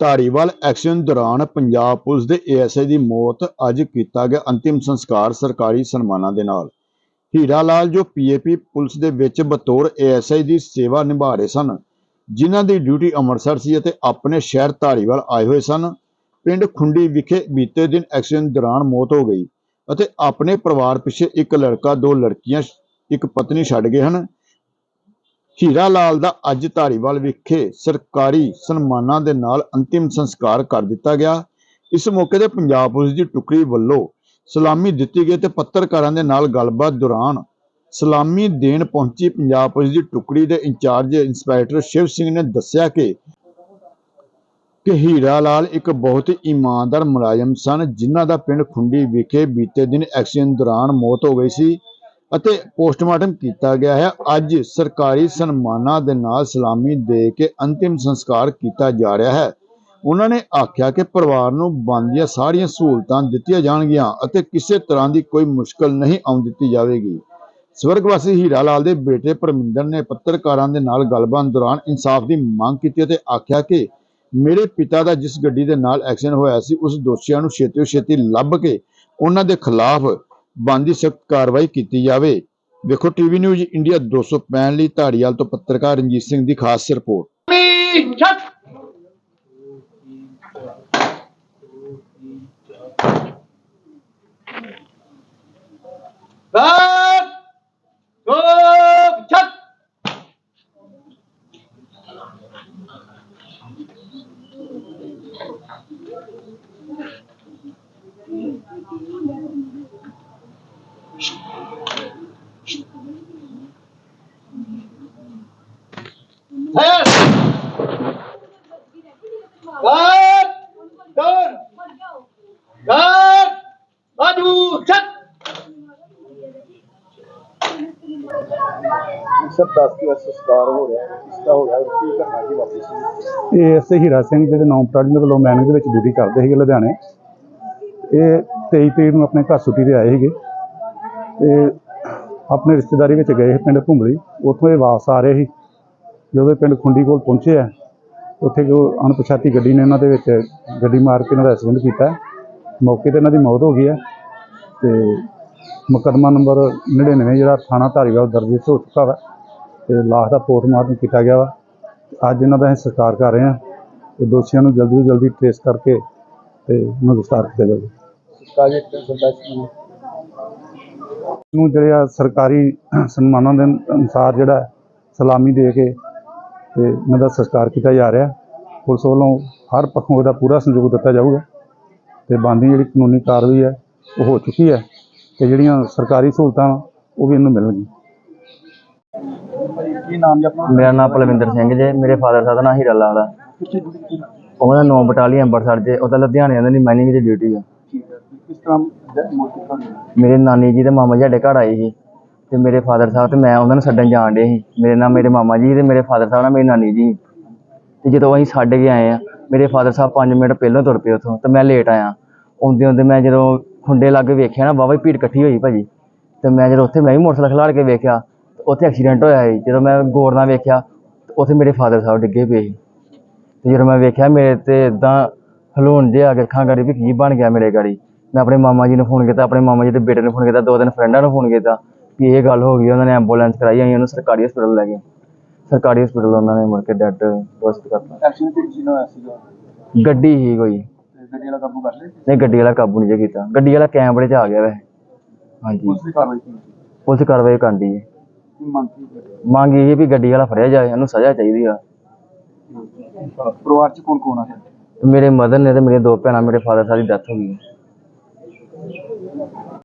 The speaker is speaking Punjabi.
ਧਾਰੀਵਾਲ ਐਕਸ਼ਨ ਦੌਰਾਨ ਪੰਜਾਬ ਪੁਲਿਸ ਦੇ ਏਐਸਆਈ ਦੀ ਮੌਤ ਅੱਜ ਕੀਤਾ ਗਿਆ ਅੰਤਿਮ ਸੰਸਕਾਰ ਸਰਕਾਰੀ ਸਨਮਾਨਾਂ ਦੇ ਨਾਲ। ਹੀਰਾ ਲਾਲ, ਜੋ ਪੀਏਪੀ ਪੁਲਿਸ ਦੇ ਵਿੱਚ ਬਤੌਰ ਏਐਸਆਈ ਦੀ ਸੇਵਾ ਨਿਭਾ ਰਹੇ ਸਨ, ਜਿਨ੍ਹਾਂ ਦੀ ਡਿਊਟੀ ਅੰਮ੍ਰਿਤਸਰ ਸੀ ਅਤੇ ਆਪਣੇ ਸ਼ਹਿਰ ਧਾਰੀਵਾਲ ਆਏ ਹੋਏ ਸਨ, ਪਿੰਡ ਖੁੰਡੀ ਵਿਖੇ ਬੀਤੇ ਦਿਨ ਐਕਸੀਡੈਂਟ ਦੌਰਾਨ ਮੌਤ ਹੋ ਗਈ ਅਤੇ ਆਪਣੇ ਪਰਿਵਾਰ ਪਿੱਛੇ ਇੱਕ ਲੜਕਾ, ਦੋ ਲੜਕੀਆਂ, ਇੱਕ ਪਤਨੀ ਛੱਡ ਗਏ ਹਨ। ਹੀਰਾ ਲਾਲ ਦਾ ਅੱਜ ਧਾਰੀਵਾਲ ਵਿਖੇ ਸਰਕਾਰੀ ਸਨਮਾਨਾਂ ਦੇ ਨਾਲ ਅੰਤਿਮ ਸੰਸਕਾਰ ਕਰ ਦਿੱਤਾ ਗਿਆ। ਇਸ ਮੌਕੇ ਤੇ ਪੰਜਾਬ ਪੁਲਿਸ ਦੀ ਟੁਕੜੀ ਵੱਲੋਂ ਸਲਾਮੀ ਦਿੱਤੀ ਗਈ ਤੇ ਪੱਤਰਕਾਰਾਂ ਦੇ ਨਾਲ ਗੱਲਬਾਤ ਦੌਰਾਨ ਸਲਾਮੀ ਦੇਣ ਪਹੁੰਚੀ ਪੰਜਾਬ ਪੁਲਿਸ ਦੀ ਟੁਕੜੀ ਦੇ ਇੰਚਾਰਜ ਇੰਸਪੈਕਟਰ ਸ਼ਿਵ ਸਿੰਘ ਨੇ ਦੱਸਿਆ ਕਿ ਕਿ ਹੀਰਾ ਲਾਲ ਇੱਕ ਬਹੁਤ ਹੀ ਇਮਾਨਦਾਰ ਮੁਲਾਜ਼ਮ ਸਨ, ਜਿਨ੍ਹਾਂ ਦਾ ਪਿੰਡ ਖੁੰਡੀ ਵਿਖੇ ਬੀਤੇ ਦਿਨ ਐਕਸੀਡੈਂਟ ਦੌਰਾਨ ਮੌਤ ਹੋ ਗਈ ਸੀ। ਅਤੇ ਪੋਸਟਮਾਰਟਮ ਕੀਤਾ ਗਿਆ ਹੈ। ਅੱਜ ਸਰਕਾਰੀ ਸਨਮਾਨਾਂ ਦੇ ਨਾਲ ਸਲਾਮੀ ਦੇ ਕੇ ਅੰਤਿਮ ਸੰਸਕਾਰ ਕੀਤਾ ਜਾ ਰਿਹਾ ਹੈ। ਉਹਨਾਂ ਨੇ ਆਖਿਆ ਕਿ ਪਰਿਵਾਰ ਨੂੰ ਬਣਦੀਆਂ ਸਾਰੀਆਂ ਸਹੂਲਤਾਂ ਦਿੱਤੀਆਂ ਜਾਣਗੀਆਂ ਅਤੇ ਕਿਸੇ ਤਰ੍ਹਾਂ ਦੀ ਕੋਈ ਮੁਸ਼ਕਲ ਨਹੀਂ ਆਉਣ ਦਿੱਤੀ ਜਾਵੇਗੀ। ਸਵਰਗਵਾਸੀ ਹੀਰਾ ਲਾਲ ਦੇ ਬੇਟੇ ਪਰਮਿੰਦਰ ਨੇ ਪੱਤਰਕਾਰਾਂ ਦੇ ਨਾਲ ਗੱਲਬਾਤ ਦੌਰਾਨ ਇਨਸਾਫ ਦੀ ਮੰਗ ਕੀਤੀ ਅਤੇ ਆਖਿਆ ਕਿ ਮੇਰੇ ਪਿਤਾ ਦਾ ਜਿਸ ਗੱਡੀ ਦੇ ਨਾਲ ਐਕਸੀਡੈਂਟ ਹੋਇਆ ਸੀ, ਉਸ ਦੋਸ਼ੀਆਂ ਨੂੰ ਛੇਤੀ ਛੇਤੀ ਲੱਭ ਕੇ ਉਹਨਾਂ ਦੇ ਖਿਲਾਫ ਬਣਦੀ ਸਖਤ ਕਾਰਵਾਈ ਕੀਤੀ ਜਾਵੇ। ਵੇਖੋ ਟੀਵੀ ਨਿਊਜ਼ ਇੰਡੀਆ 265 ਲਈ ਧਾਰੀਵਾਲ ਤੋਂ ਪੱਤਰਕਾਰ ਰਣਜੀਤ ਸਿੰਘ ਦੀ ਖਾਸ report. Back. Turn. Back. Badu, check. Sir 10 ਦਿਵਸ ਸੰਸਕਾਰ ਹੋ ਰਿਹਾ ਹੈ ਇਸ ਦਾ ਹੋ ਰਿਹਾ ਕੀ ਕਰਨਾ ਕੀ ਵਾਪਸ ਸੀ ਇਹ ਐਸ ਹੀਰਾ ਸਿੰਘ ਜਿਹੜੇ ਨੌਂ ਪਟਾਲੀ ਦੇ ਵੱਲੋਂ ਮੈਨਿੰਗ ਦੇ ਵਿੱਚ ਡਿਊਟੀ ਕਰਦੇ ਸੀਗੇ ਲੁਧਿਆਣੇ ਇਹ 23 ਤਰੀਕ ਨੂੰ ਆਪਣੇ ਘਰ ਛੁੱਟੀ ਤੇ ਆਏ ਸੀਗੇ ਤੇ ਆਪਣੇ ਰਿਸ਼ਤੇਦਾਰੀ ਵਿੱਚ ਗਏ ਸੀ ਪਿੰਡ ਘੁੰਮਲੀ ਉੱਥੋਂ ਇਹ ਵਾਪਸ ਆ ਰਹੇ ਸੀ ਜਦੋਂ ਇਹ ਪਿੰਡ ਖੁੰਡੀ ਕੋਲ ਪਹੁੰਚੇ ਆ ਉੱਥੇ ਜੋ ਅਣਪਛਾਤੀ ਗੱਡੀ ਨੇ ਇਹਨਾਂ ਦੇ ਵਿੱਚ ਗੱਡੀ ਮਾਰ ਕੇ ਇਹਨਾਂ ਦਾ ਐਕਸੀਡੈਂਟ ਕੀਤਾ। ਮੌਕੇ ਤੇ ਇਹਨਾਂ ਦੀ ਮੌਤ ਹੋ ਗਈ ਹੈ ਤੇ ਮੁਕੱਦਮਾ ਨੰਬਰ 99 ਜਿਹੜਾ ਥਾਣਾ ਧਾਰੀਵਾਲ ਦਰਜ ਹੋ ਚੁੱਕਾ ਵਾ ਤੇ ਲਾਸ਼ ਦਾ ਪੋਸਟਮਾਰਟਮ ਕੀਤਾ ਗਿਆ ਵਾ। ਅੱਜ ਇਹਨਾਂ ਦਾ ਅਸੀਂ ਸਤਿਕਾਰ ਕਰ ਰਹੇ ਹਾਂ ਤੇ ਦੋਸ਼ੀਆਂ ਨੂੰ ਜਲਦੀ ਤੋਂ ਜਲਦੀ ਟ੍ਰੇਸ ਕਰਕੇ ਤੇ ਉਹਨਾਂ ਨੂੰ ਗ੍ਰਿਫਤਾਰ ਕੀਤਾ ਜਾਵੇ। ਨੂੰ ਜਿਹੜੇ ਆ ਸਰਕਾਰੀ ਸਨਮਾਨਾਂ ਦੇ ਅਨੁਸਾਰ ਜਿਹੜਾ ਸਲਾਮੀ ਦੇ ਕੇ ਤੇ ਇਹਨਾਂ ਦਾ ਸਤਿਕਾਰ ਕੀਤਾ ਜਾ ਰਿਹਾ। ਪੁਲਿਸ ਵੱਲੋਂ ਹਰ ਪੱਖੋਂ ਉਹਦਾ ਪੂਰਾ ਸਹਿਯੋਗ ਦਿੱਤਾ ਜਾਊਗਾ। ਤੇ ਬਣਦੀ ਜਿਹੜੀ ਕਾਨੂੰਨੀ ਕਾਰਵਾਈ ਹੈ ਉਹ ਹੋ ਚੁੱਕੀ ਹੈ ਤੇ ਜਿਹੜੀਆਂ ਸਰਕਾਰੀ ਸਹੂਲਤਾਂ ਉਹ ਵੀ ਇਹਨੂੰ ਮਿਲਣਗੀਆਂ। ਕੀ ਨਾਮ ਜੀ ਆਪਣਾ? ਮੇਰਾ ਨਾਮ ਪਲਵਿੰਦਰ ਸਿੰਘ ਜੇ ਮੇਰੇ ਫਾਦਰ ਸਾਹਿਬ ਦਾ ਨਾਮ ਹੀਰਾ ਲਾਲ ਆ। ਉਹਨਾਂ ਦਾ 9 ਬਟਾਲੀਅਨ ਅੰਮ੍ਰਿਤਸਰ 'ਚ ਉਹਦਾ ਲੁਧਿਆਣੇ ਉਹਨਾਂ ਦੀ ਮਾਈਨਿੰਗ ਦੀ ਡਿਊਟੀ ਆ। ਕਿਸ ਤਰ੍ਹਾਂ ਮੇਰੇ ਨਾਨੀ ਜੀ ਤੇ ਮਾਮਾ ਜੀ ਸਾਡੇ ਘਰ ਆਏ ਸੀ। ਤੇ ਮੇਰੇ ਫਾਦਰ ਸਾਹਿਬ ਤੇ ਮੈਂ ਉਹਨਾਂ ਨੂੰ ਛੱਡਣ ਜਾਣ ਡੇ ਸੀ। ਮੇਰੇ ਨਾਲ ਮੇਰੇ ਮਾਮਾ ਜੀ ਤੇ ਮੇਰੇ ਫਾਦਰ ਸਾਹਿਬ ਨਾਲ ਮੇਰੀ ਨਾਨੀ ਜੀ। ਤੇ ਜਦੋਂ ਅਸੀਂ ਛੱਡ ਕੇ ਆਏ ਆ, ਮੇਰੇ ਫਾਦਰ ਸਾਹਿਬ 5 ਮਿੰਟ ਪਹਿਲਾਂ ਤੁਰ ਪਏ ਉੱਥੋਂ ਤੇ ਮੈਂ ਲੇਟ ਆਇਆ। ਆਉਂਦੇ ਆਉਂਦੇ ਮੈਂ ਜਦੋਂ ਖੁੰਡੇ ਲੱਗ ਵੇਖਿਆ ਨਾ, ਵਾਹਵਾ ਹੀ ਭੀੜ ਇਕੱਠੀ ਹੋਈ ਭਾਜੀ। ਤੇ ਮੈਂ ਜਦੋਂ ਉੱਥੇ ਮੈਂ ਵੀ ਮੋਟਰਸਾਈਕਲ ਖਲਾੜ ਕੇ ਵੇਖਿਆ ਉੱਥੇ ਐਕਸੀਡੈਂਟ ਹੋਇਆ ਸੀ। ਜਦੋਂ ਮੈਂ ਗੌਰ ਨਾਲ ਵੇਖਿਆ, ਤੇ ਉੱਥੇ ਮੇਰੇ ਫਾਦਰ ਸਾਹਿਬ ਡਿੱਗੇ ਪਏ ਸੀ। ਤੇ ਜਦੋਂ ਮੈਂ ਵੇਖਿਆ, ਮੇਰੇ ਤੇ ਇਦਾਂ ਹਲੂਣ ਜੇ ਆ ਕੇ ਅੱਖਾਂ ਗਾੜੀ ਵੀ ਕੀ ਬਣ ਗਿਆ ਮੇਰੇ ਗਾੜੀ। ਮੈਂ ਆਪਣੇ ਮਾਮਾ ਜੀ ਨੂੰ ਫੋਨ ਕੀਤਾ, ਆਪਣੇ ਮਾਮਾ ਜੀ ਦੇ ਬੇਟੇ ਨੂੰ ਫੋਨ ਕੀਤਾ, ਦੋ ਤਿੰਨ ਫਰੈਂਡਾਂ ਨੂੰ ਫੋਨ ਕੀਤਾ। ਵੀ ਇਹ ਗੱਲ ਹੋ ਗਈ ਉਹਨਾਂ ਨੇ ਐਂਬੂਲੈਂਸ ਕਰਾਈ ਅਸੀਂ ਉਹਨੂੰ ਸਰਕਾਰੀ ਹਸਪੀਟਲ ਲੈ ਗਏ। ਸਰਕਾਰੀ ਹਸਪੀਟਲ ਉਹਨਾਂ ਨੇ ਮੁੜ ਕੇ ਡੈਡ ਪੋਸਟ ਕਰਤਾ। ਐਕਸੀਡੈਂਟ ਕਿਹੜੀ ਸੀ ਨਾ ਹੋਇਆ ਸੀਗਾ? ਗੱਡੀ ਹੀ ਕੋਈ। ਗੱਡੀ ਵਾਲਾ ਕਾਬੂ ਕਰ ਲਿਆ? ਨਹੀਂ ਗੱਡੀ ਵਾਲਾ ਕਾਬੂ ਨਹੀਂ ਜੇ ਕੀਤਾ। ਗੱਡੀ ਵਾਲਾ ਕੈਮਰੇ 'ਚ ਆ ਗਿਆ ਵੈ ਹਾਂਜੀ। ਦੀ ਕਾਰਵਾਈ ਕੀ? ਪੁਲਿਸ ਕਾਰਵਾਈ ਕਰਦੀ ਹੈ। ਕੀ ਮੰਗ ਕੀ ਇਹ ਵੀ ਗੱਡੀ ਵਾਲਾ ਫੜਿਆ ਜਾਏ ਉਹਨੂੰ ਸਜ਼ਾ ਚਾਹੀਦੀ ਆ। ਪਰਿਵਾਰ ਚ ਕੌਣ ਕੌਣ ਆ ਮੇਰੇ ਮਦਰ ਨੇ ਤੇ ਮੇਰੀਆਂ ਦੋ ਭੈਣਾਂ ਮੇਰੇ ਫਾਦਰ ਸਾਹਿਬ ਦੀ ਡੈਥ ਹੋ ਗਈ।